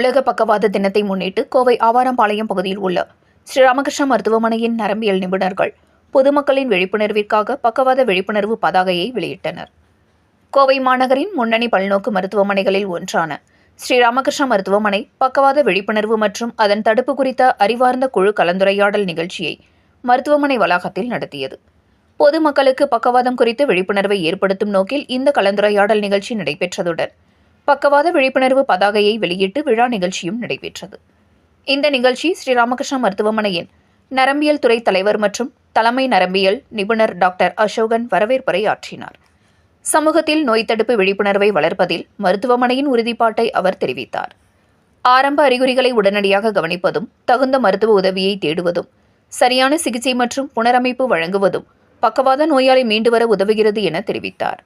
உலக பக்கவாத தினத்தை முன்னிட்டு கோவை ஆவாரம்பாளையம் பகுதியில் உள்ள ஸ்ரீராமகிருஷ்ண மருத்துவமனையின் நரம்பியல் நிபுணர்கள் பொதுமக்களின் விழிப்புணர்விற்காக பக்கவாத விழிப்புணர்வு பதாகையை வெளியிட்டனர். கோவை மாநகரின் முன்னணி பல்நோக்கு மருத்துவமனைகளில் ஒன்றான ஸ்ரீராமகிருஷ்ண மருத்துவமனை பக்கவாத விழிப்புணர்வு மற்றும் அதன் தடுப்பு குறித்த அறிவார்ந்த குழு கலந்துரையாடல் நிகழ்ச்சியை மருத்துவமனை வளாகத்தில் நடத்தியது. பொதுமக்களுக்கு பக்கவாதம் குறித்து விழிப்புணர்வை ஏற்படுத்தும் நோக்கில் இந்த கலந்துரையாடல் நிகழ்ச்சி நடைபெற்றதுடன் பக்கவாத விழிப்புணர்வு பதாகையை வெளியிட்டு விழா நிகழ்ச்சியும் நடைபெற்றது. இந்த நிகழ்ச்சி ஸ்ரீராமகிருஷ்ண மருத்துவமனையின் நரம்பியல் துறை தலைவர் மற்றும் தலைமை நரம்பியல் நிபுணர் டாக்டர் அசோகன் வரவேற்புரை ஆற்றினார். சமூகத்தில் நோய் தடுப்பு விழிப்புணர்வை வளர்ப்பதில் மருத்துவமனையின் உறுதிப்பாட்டை அவர் தெரிவித்தார். ஆரம்ப அறிகுறிகளை உடனடியாக கவனிப்பதும் தகுந்த மருத்துவ உதவியை தேடுவதும் சரியான சிகிச்சை மற்றும் புனரமைப்பு வழங்குவதும் பக்கவாத நோயாளி மீண்டு வர உதவுகிறது என தெரிவித்தார்.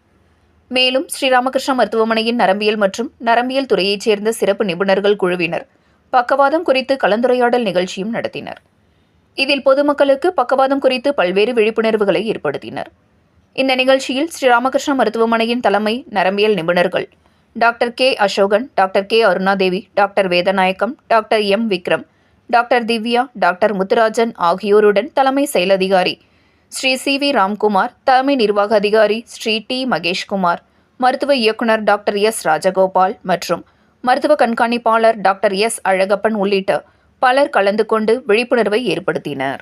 மேலும் ஸ்ரீராமகிருஷ்ண மருத்துவமனையின் நரம்பியல் மற்றும் நரம்பியல் துறையைச் சேர்ந்த சிறப்பு நிபுணர்கள் குழுவினர் பக்கவாதம் குறித்து கலந்துரையாடல் நிகழ்ச்சியும் நடத்தினர். இதில் பொதுமக்களுக்கு பக்கவாதம் குறித்து பல்வேறு விழிப்புணர்வுகளை ஏற்படுத்தினர். இந்த நிகழ்ச்சியில் ஸ்ரீராமகிருஷ்ண மருத்துவமனையின் தலைமை நரம்பியல் நிபுணர்கள் doctor K. Asokan doctor K. Arunadevi doctor Vedanayagam doctor M. Vikram doctor Divya doctor Muthurajan ஆகியோருடன் தலைமை செயலதிகாரி ஸ்ரீ சி வி ராம்குமார் தலைமை நிர்வாக அதிகாரி ஸ்ரீ டி மகேஷ்குமார் மருத்துவ இயக்குனர் டாக்டர் எஸ் ராஜகோபால் மற்றும் மருத்துவ கண்காணிப்பாளர் டாக்டர் எஸ் அழகப்பன் உள்ளிட்ட பலர் கலந்து கொண்டு விழிப்புணர்வை ஏற்படுத்தினர்.